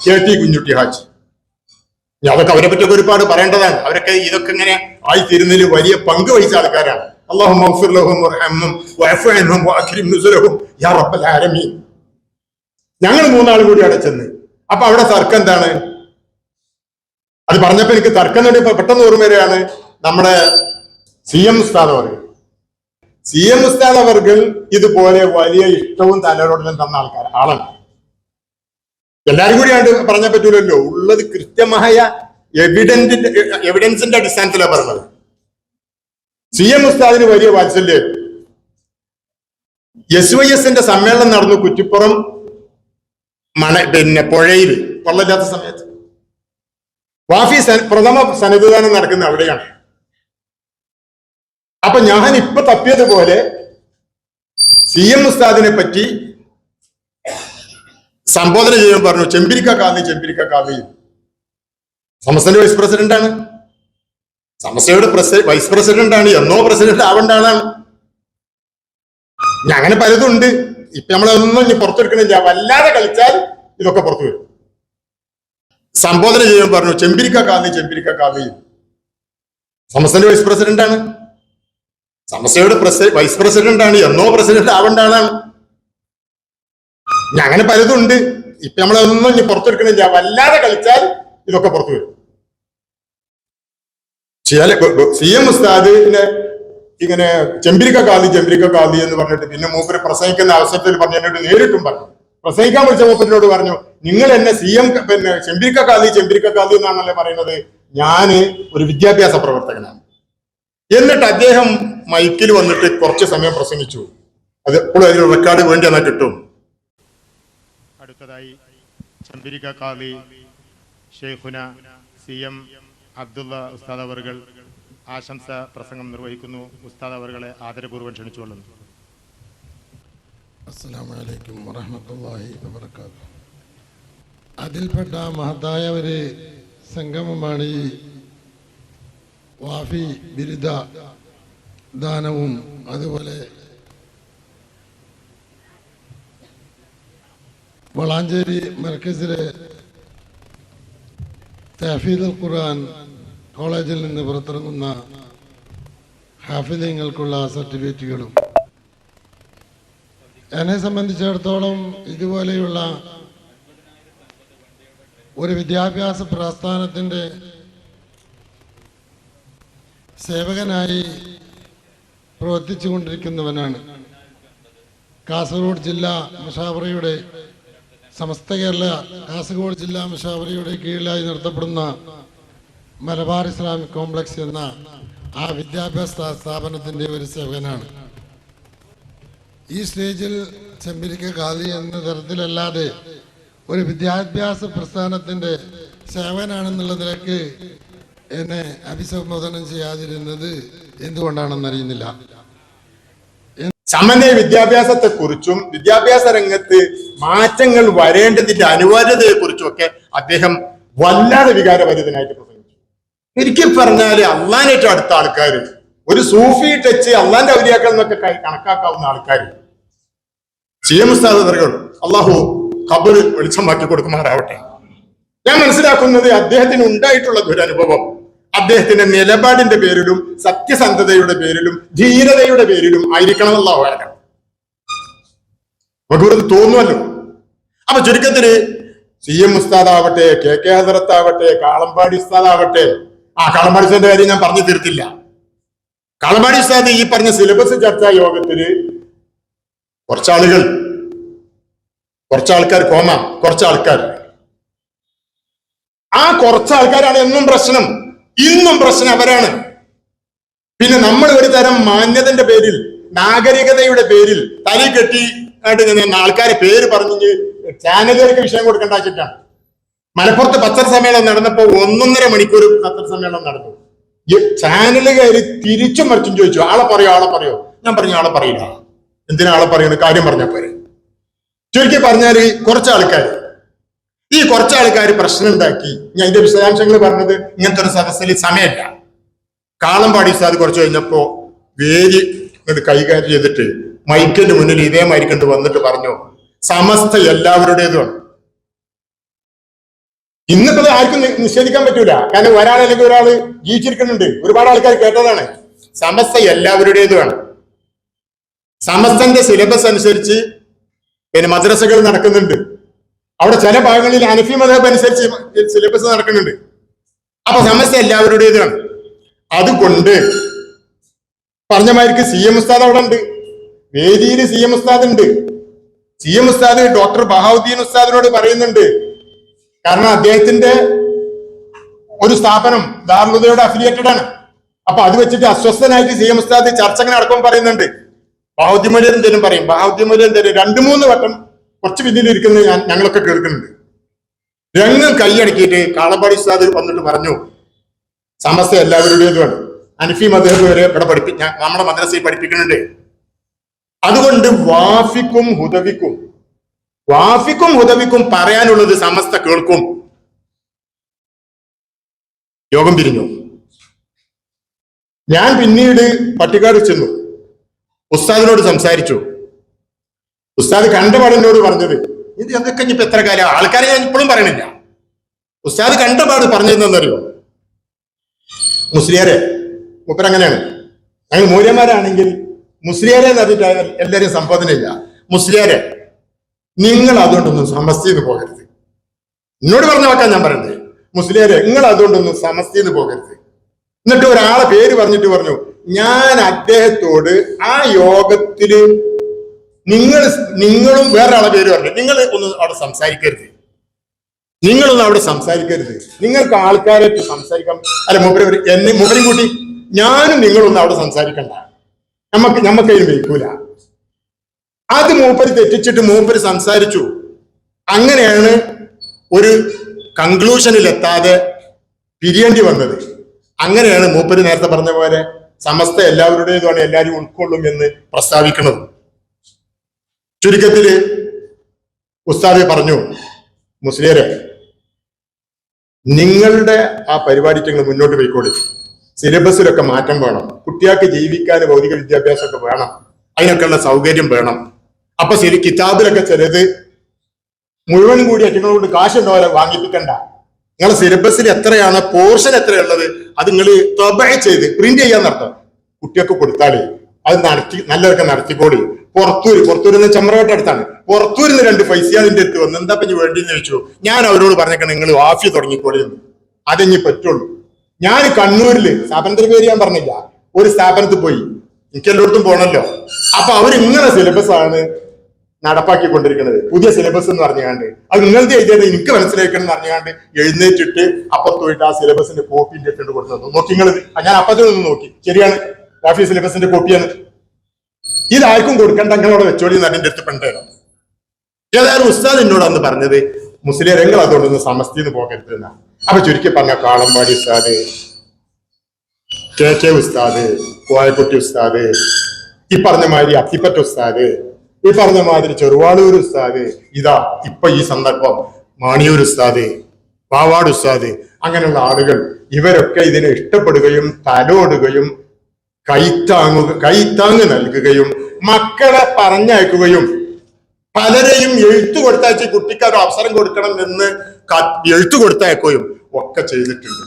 K T Kunjutty Haji. അതൊക്കെ അവരെ പറ്റിയൊക്കെ ഒരുപാട് പറയേണ്ടതാണ്. അവരൊക്കെ ഇതൊക്കെ ഇങ്ങനെ ആയിത്തീരുന്നതിൽ വലിയ പങ്ക് വഹിച്ച ആൾക്കാരാണ്. ഞങ്ങൾ മൂന്നാളും കൂടി അവിടെ ചെന്ന്. അപ്പൊ അവിടെ തർക്കം എന്താണ്? അത് പറഞ്ഞപ്പോ എനിക്ക് തർക്കം തന്നെ പെട്ടെന്ന് ഓർമ്മ വരികയാണ്. നമ്മുടെ സി എം ഉസ്താദ് അവർ സി എം ഉസ്താദ് ഇതുപോലെ വലിയ ഇഷ്ടവും തലരോടലും തന്ന ആൾക്കാർ ആളാണ് എല്ലാരും കൂടി ആയിട്ട് പറഞ്ഞാൽ പറ്റൂലല്ലോ. ഉള്ളത് കൃത്യമായ എവിഡന്റിന്റെ എവിഡൻസിന്റെ അടിസ്ഥാനത്തിലാണ് പറഞ്ഞത്. സി എം ഉസ്താദിന് വലിയ വാത്സല്യം. എസ് വൈ എസിന്റെ സമ്മേളനം നടന്നു കുറ്റിപ്പുറം മണ പിന്നെ പുഴയിൽ വെള്ളമില്ലാത്ത സമയത്ത്. വാഫി പ്രഥമ സന്നിധാനം നടക്കുന്ന അവിടെയാണ്. അപ്പൊ ഞാൻ ഇപ്പൊ തപ്പിയതുപോലെ സി എം ഉസ്താദിനെ പറ്റി സംബോധന ചെയ്യാൻ പറഞ്ഞു ചെമ്പിരിക്ക കാവി ചെമ്പിരിക്ക കാവി സമസ്തന്റെ വൈസ് പ്രസിഡന്റ് ആണ്. സമസ്തയുടെ വൈസ് പ്രസിഡന്റ് ആണ്. എന്നോ പ്രസിഡന്റ് ആവേണ്ട ആളാണ് അങ്ങനെ പലതും ഉണ്ട്. ഇപ്പൊ നമ്മളൊന്നും ഇനി പുറത്തെടുക്കണില്ല. വല്ലാതെ കളിച്ചാൽ ഇതൊക്കെ പുറത്തു വരും. സംബോധന ചെയ്യാൻ പറഞ്ഞു ചെമ്പിരിക്ക കാവി ചെമ്പിരിക്ക കാവി സമസ്തന്റെ വൈസ് പ്രസിഡന്റ് ആണ്. സമസ്തയുടെ വൈസ് പ്രസിഡന്റ് ആണ്. എന്നോ പ്രസിഡന്റ് ആവേണ്ട ആളാണ് അങ്ങനെ പലതും ഉണ്ട് ഇപ്പൊ നമ്മളൊന്നും ഇനി പുറത്തെടുക്കണില്ല. വല്ലാതെ കളിച്ചാൽ ഇതൊക്കെ പുറത്തു വരും. സി എം ഉസ്താദിനെ ഇങ്ങനെ ചെമ്പിരിക്ക കാതി ചെമ്പിരിക്ക കാതി എന്ന് പറഞ്ഞിട്ട് പിന്നെ മൂപ്പര് പ്രസംഗിക്കുന്ന അവസരത്തിൽ പറഞ്ഞു എന്നോട് നേരിട്ടും പറഞ്ഞു. പ്രസംഗിക്കാൻ വിളിച്ച മൂപ്പരിനോട് പറഞ്ഞു നിങ്ങൾ എന്നെ സി എം പിന്നെ ചെമ്പിരിക്ക കാതി ചെമ്പിരിക്ക കാതി എന്നാണല്ലേ പറയുന്നത്? ഞാൻ ഒരു വിദ്യാഭ്യാസ പ്രവർത്തകനാണ്. എന്നിട്ട് അദ്ദേഹം മൈക്കിൽ വന്നിട്ട് കുറച്ച് സമയം പ്രസംഗിച്ചു. അത് എപ്പോഴും അതിന് റെക്കോർഡ് വേണ്ടി എന്നാൽ കിട്ടും. അടുത്തതായി ചമ്പിരിക്ക കാളി ഷെയ്ഖുന സി എം അബ്ദുള്ള ഉസ്താദ് അവർകൾ ആശംസ പ്രസംഗം നിർവഹിക്കുന്നു. ഉസ്താദ് അവർകളെ ആദരപൂർവം ക്ഷണിച്ചുകൊള്ളുന്നു. അസ്സലാമലൈക്കും വറഹമത്തല്ലാഹി വബർക്കാത്തു അതിൽപ്പെട്ട മഹത്തായ ഒരു സംഗമമാണ് ഈ വാഫി ബിരുദ ദാനവും അതുപോലെ വളാഞ്ചേരി മർക്കസിലെ തഹഫീദുൽ ഖുർആൻ കോളേജിൽ നിന്ന് പുറത്തിറങ്ങുന്ന ഹാഫിലിങ്ങൾക്കുള്ള സർട്ടിഫിക്കറ്റുകളും എന്നെ സംബന്ധിച്ചിടത്തോളം ഇതുപോലെയുള്ള ഒരു വിദ്യാഭ്യാസ പ്രസ്ഥാനത്തിന്റെ സേവകനായി പ്രവർത്തിച്ചു കൊണ്ടിരിക്കുന്നവനാണ് കാസർഗോഡ് ജില്ലാ മുഷാവറയുടെ സമസ്ത കേരള കാസർഗോഡ് ജില്ലാ മുഷാവറയുടെ കീഴിലായി നടത്തപ്പെടുന്ന മലബാർ ഇസ്ലാമിക് കോംപ്ലക്സ് എന്ന ആ വിദ്യാഭ്യാസ സ്ഥാപനത്തിന്റെ ഒരു സേവകനാണ്. ഈ സ്റ്റേജിൽ ചെമ്പിരിക്ക ഖാദി എന്ന തരത്തിലല്ലാതെ ഒരു വിദ്യാഭ്യാസ പ്രസ്ഥാനത്തിന്റെ സേവനാണെന്നുള്ള നിലയ്ക്ക് എന്നെ അഭിസംബോധനം ചെയ്യാതിരുന്നത് എന്തുകൊണ്ടാണെന്ന് അറിയുന്നില്ല സമന്വയ വിദ്യാഭ്യാസത്തെ കുറിച്ചും വിദ്യാഭ്യാസ രംഗത്ത് മാറ്റങ്ങൾ വരേണ്ടതിന്റെ അനിവാര്യതയെ കുറിച്ചും ഒക്കെ അദ്ദേഹം വല്ലാതെ വികാരഭരിതനായിട്ട് പ്രസംഗിച്ചു. ശരിക്കും പറഞ്ഞാൽ അള്ളാനേറ്റവും അടുത്ത ആൾക്കാർ ഒരു സൂഫി ടച്ച് അള്ളാന്റെ ഔലിയാക്കൾ എന്നൊക്കെ കണക്കാക്കാവുന്ന ആൾക്കാർ സി എം സ്ഥാപകർ അള്ളാഹു ഖബർ വെളിച്ചമാക്കി കൊടുക്കുമാറാവട്ടെ. ഞാൻ മനസ്സിലാക്കുന്നത് അദ്ദേഹത്തിന് ഉണ്ടായിട്ടുള്ള ദുരനുഭവം അദ്ദേഹത്തിന്റെ നിലപാടിന്റെ പേരിലും സത്യസന്ധതയുടെ പേരിലും ധീരതയുടെ പേരിലും ആയിരിക്കണം എന്നുള്ള അവകാശം വെറുതെ തോന്നുമല്ലോ. അപ്പൊ ചുരുക്കത്തിൽ സി എം ഉസ്താദാവട്ടെ കെ കെ ഹസറത്താവട്ടെ കാളമ്പാടി ഉസ്താദാവട്ടെ. ആ കാളമ്പാടി ഉസ്താദിന്റെ കാര്യം ഞാൻ പറഞ്ഞു തീർത്തില്ല. കാളമ്പാടി ഉസ്താദ് ഈ പറഞ്ഞ സിലബസ് ചർച്ചാ യോഗത്തിൽ കുറച്ചാളുകൾ. കുറച്ചാൾക്കാർ കോമ കുറച്ചാൾക്കാർ. ആ കുറച്ചാൾക്കാരാണ് എന്നും പ്രശ്നം. ഇന്നും പ്രശ്നം അവരാണ്. പിന്നെ നമ്മൾ ഒരു തരം മാന്യതന്റെ പേരിൽ നാഗരികതയുടെ പേരിൽ തലി കെട്ടി ആൾക്കാരെ പേര് പറഞ്ഞു ചാനലുകൾക്ക് വിഷയം കൊടുക്കേണ്ട മലപ്പുറത്ത് പത്ര സമ്മേളനം നടന്നപ്പോ ഒന്നൊന്നര മണിക്കൂർ പത്ര സമ്മേളനം നടന്നു. ചാനലുകാർ തിരിച്ചും മറിച്ചും ചോദിച്ചു ആളെ പറയോ ആളെ പറയോ? ഞാൻ പറഞ്ഞു ആളെ പറയില്ല. എന്തിനാ ആളെ പറയുന്നത് കാര്യം പറഞ്ഞ പോരെ. ചുരുക്കി പറഞ്ഞാൽ കുറച്ച് ആൾക്കാർ ഈ കുറച്ച് ആൾക്കാർ പ്രശ്നം ഉണ്ടാക്കി ഞാൻ ഇതിന്റെ വിശദാംശങ്ങൾ പറഞ്ഞത് ഇങ്ങനത്തെ ഒരു സദസ്സിൽ സമയമല്ല. പാടി ഉസ്താദ് കുറച്ച് കഴിഞ്ഞപ്പോ വേദി കൈകാര്യം ചെയ്തിട്ട് മൈക്കിന്റെ മുന്നിൽ ഇതേ കണ്ട് വന്നിട്ട് പറഞ്ഞു സമസ്ത എല്ലാവരുടേതുമാണ്. ഇന്നിപ്പോ ആർക്കും നിഷേധിക്കാൻ പറ്റൂല. കാരണം ഒരാൾ അല്ലെങ്കിൽ ഒരാൾ ജീവിച്ചിരിക്കുന്നുണ്ട്. ഒരുപാട് ആൾക്കാർ കേട്ടതാണ്. സമസ്ത എല്ലാവരുടേതുമാണ്. സമസ്തന്റെ സിലബസ് അനുസരിച്ച് പിന്നെ മദ്രസകൾ നടക്കുന്നുണ്ട്. അവിടെ ചില ഭാഗങ്ങളിൽ അനഫി മതബ് അനുസരിച്ച് സിലബസ് നടക്കുന്നുണ്ട്. അപ്പൊ സമസ്യ എല്ലാവരുടേതാണ്. അതുകൊണ്ട് പറഞ്ഞമാർക്ക് സി എം ഉസ്താദ് അവിടെ ഉണ്ട്. വേദിയിൽ സി എം ഉസ്താദ് ഉണ്ട്. സി എം ഉസ്താദ് ഡോക്ടർ ബഹാവുദ്ദീൻ ഉസ്താദിനോട് പറയുന്നുണ്ട്. കാരണം അദ്ദേഹത്തിന്റെ ഒരു സ്ഥാപനം ദാർലുദയുടെ അഫിലിയേറ്റഡ് ആണ്. അപ്പൊ അത് വെച്ചിട്ട് അസ്വസ്ഥനായിട്ട് സി എം ഉസ്താദ് ചർച്ചകൾ നടക്കുമ്പോൾ പറയുന്നുണ്ട്. ബഹുദ്യമൂല്യം എന്തെങ്കിലും പറയും? ബഹുദ്യമൂല്യം എന്തെങ്കിലും? രണ്ടു മൂന്ന് വട്ടം കുറച്ച് പിന്നിൽ ഇരിക്കുന്നത് ഞാൻ ഞങ്ങളൊക്കെ കേൾക്കുന്നുണ്ട്. രംഗം കൈയടക്കിയിട്ട് കാളപ്പാടി ഉസ്താദ് വന്നിട്ട് പറഞ്ഞു സമസ്ത എല്ലാവരുടേതുമാണ്. അനഫി മദേബ് വരെ ഇവിടെ പഠിപ്പി നമ്മുടെ മദ്രസയിൽ പഠിപ്പിക്കുന്നുണ്ട്. അതുകൊണ്ട് വാഫിക്കും ഹുദവിക്കും വാഫിക്കും ഹുദവിക്കും പറയാനുള്ളത് സമസ്ത കേൾക്കും. യോഗം പിരിഞ്ഞു. ഞാൻ പിന്നീട് പട്ടിക്കാട് ചെന്നു. ഉസ്താദിനോട് സംസാരിച്ചു. ഉസ്താദ് കണ്ടപാട് പറഞ്ഞത് ഇത് എന്തൊക്കെ ഇപ്പൊ എത്ര കാലം? ആൾക്കാരെ ഞാൻ ഇപ്പോഴും പറയണില്ല. ഉസ്താദ് കണ്ടപാട് പറഞ്ഞതെന്നറിയോ മുസ്ലിയാരെ മുപ്പരങ്ങനെയാണ്. ഞങ്ങൾ മൂല്യന്മാരാണെങ്കിൽ മുസ്ലിയാരെ എന്ന് പറഞ്ഞിട്ട് എല്ലാവരും സംബോധനയില്ല. മുസ്ലിയാരെ നിങ്ങൾ അതുകൊണ്ടൊന്നും സമസ്തിന്ന് പോകരുത്. എന്നോട് പറഞ്ഞ വാക്കാൻ ഞാൻ പറയുന്നത് മുസ്ലിയാരെ നിങ്ങൾ അതുകൊണ്ടൊന്നും സമസ്തിന്ന് പോകരുത്. എന്നിട്ട് ഒരാളെ പേര് പറഞ്ഞിട്ട് പറഞ്ഞു ഞാൻ അദ്ദേഹത്തോട് ആ യോഗത്തിൽ നിങ്ങൾ നിങ്ങളും വേറൊരാളെ പേര് പറഞ്ഞു നിങ്ങൾ ഒന്ന് അവിടെ സംസാരിക്കരുത്. നിങ്ങളൊന്നും അവിടെ സംസാരിക്കരുത്. നിങ്ങൾക്ക് ആൾക്കാരായിട്ട് സംസാരിക്കാം. അല്ല ഒരു- എന്നെ മൂപ്പരും കൂട്ടി ഞാനും നിങ്ങളൊന്നും അവിടെ സംസാരിക്കണ്ട. നമുക്ക് നമുക്ക് അതിന് വയ്ക്കൂല അത് മൂപ്പര് തെറ്റിച്ചിട്ട് മൂപ്പര് സംസാരിച്ചു. അങ്ങനെയാണ് ഒരു കൺക്ലൂഷനിൽ എത്താതെ പിരിയേണ്ടി വന്നത്. അങ്ങനെയാണ് മൂപ്പര് നേരത്തെ പറഞ്ഞ പോലെ സമസ്ത എല്ലാവരുടേതുമാണ് എല്ലാവരും ഉൾക്കൊള്ളും എന്ന് പ്രസ്താവിക്കുന്നത്. ചുരുക്കത്തിൽ ഉസ്താദ് പറഞ്ഞു മുസ്ലിയരെ നിങ്ങളുടെ ആ പരിപാടിക്ക് നിങ്ങൾ മുന്നോട്ട് പോയിക്കോളി. സിലബസിലൊക്കെ മാറ്റം വേണം. കുട്ടികൾക്ക് ജീവിക്കാൻ ഭൗതിക വിദ്യാഭ്യാസമൊക്കെ വേണം. അതിനൊക്കെയുള്ള സൗകര്യം വേണം. അപ്പൊ ശരി കിതാബിലൊക്കെ ചിലത് മുഴുവൻ കൂടി അച്ഛനോട് കാശുണ്ടോലെ വാങ്ങിപ്പിക്കണ്ട. നിങ്ങളെ സിലബസിൽ എത്രയാണ് പോർഷൻ എത്രയുള്ളത് അത് നിങ്ങൾ തൊബ ചെയ്ത് പ്രിന്റ് ചെയ്യാൻ നടത്താം കുട്ടികൾക്ക് കൊടുത്താലേ അത് നടത്തി നല്ലതൊക്കെ നടത്തിക്കോളി. പുറത്തൂര് പുറത്തൂര് ചമ്രവട്ട അടുത്താണ്. പുറത്തൂരിന്ന് രണ്ട് പൈസയാതിന്റെ അടുത്ത് വന്ന്. എന്താ പറ്റി വേണ്ടിന്ന് ചോദിച്ചു. ഞാൻ അവരോട് പറഞ്ഞേക്കണം നിങ്ങൾ വാഫി തുടങ്ങിക്കോളി അതെങ്ങി പറ്റുള്ളൂ. ഞാൻ കണ്ണൂരിൽ സ്ഥാപനത്തിന്റെ പേര് ഞാൻ പറഞ്ഞില്ല. ഒരു സ്ഥാപനത്തിൽ പോയി. എനിക്ക് എല്ലായിടത്തും പോണല്ലോ. അപ്പൊ അവരിങ്ങനെ സിലബസ് ആണ് നടപ്പാക്കിക്കൊണ്ടിരിക്കുന്നത് പുതിയ സിലബസ് എന്ന് പറഞ്ഞുകൊണ്ട്. അത് നിങ്ങളുടെ എഴുതിയത് എനിക്ക് മനസ്സിലാക്കണം എന്ന് പറഞ്ഞാണ്ട് എഴുന്നേറ്റിട്ട് അപ്പത്തോയിട്ട് ആ സിലബസിന്റെ കോപ്പി എന്റെ കൊടുത്തു നോക്കി നിങ്ങൾ ഞാൻ അപ്പത്തിൽ നിന്ന് നോക്കി. ശരിയാണ്. വാഫി സിലബസിന്റെ കോപ്പിയാണ് ഇതാർക്കും കൊടുക്കണ്ട നിങ്ങളവിടെ വെച്ചോളി എന്ന് എന്റെ അടുത്ത് പണ്ടേണം ഏതായാലും ഉസ്താദ് എന്നോട് അന്ന് പറഞ്ഞത് മുസ്ലിം രംഗം അതുകൊണ്ടൊന്ന് സമസ്തിന്ന് പോകരുത് എന്നാണ്. അപ്പൊ ചുരുക്കി പറഞ്ഞ കാളമ്പാടി ഉസ്താദ് കെ കെ ഉസ്താദ് കോയക്കുട്ടി ഉസ്താദ് ഈ പറഞ്ഞ മാതിരി അത്തിപ്പറ്റ ഉസ്താദ് ഈ പറഞ്ഞ മാതിരി ചെറുവാളൂർ ഉസ്താദ് ഇതാ ഇപ്പൊ ഈ സന്ദർഭം മാണിയൂർ ഉസ്താദ് പാവാട് ഉസ്താദ് അങ്ങനെയുള്ള ആളുകൾ ഇവരൊക്കെ ഇതിനെ ഇഷ്ടപ്പെടുകയും തലോടുകയും കൈത്താങ്ങുക കൈത്താങ്ങ് നൽകുകയും മക്കളെ പറഞ്ഞയക്കുകയും പലരെയും എഴുത്തു കൊടുത്തയച്ച് കുട്ടിക്ക് ഒരു അവസരം കൊടുക്കണം എന്ന് എഴുത്തു കൊടുത്തയക്കുകയും ഒക്കെ ചെയ്തിട്ടുണ്ട്.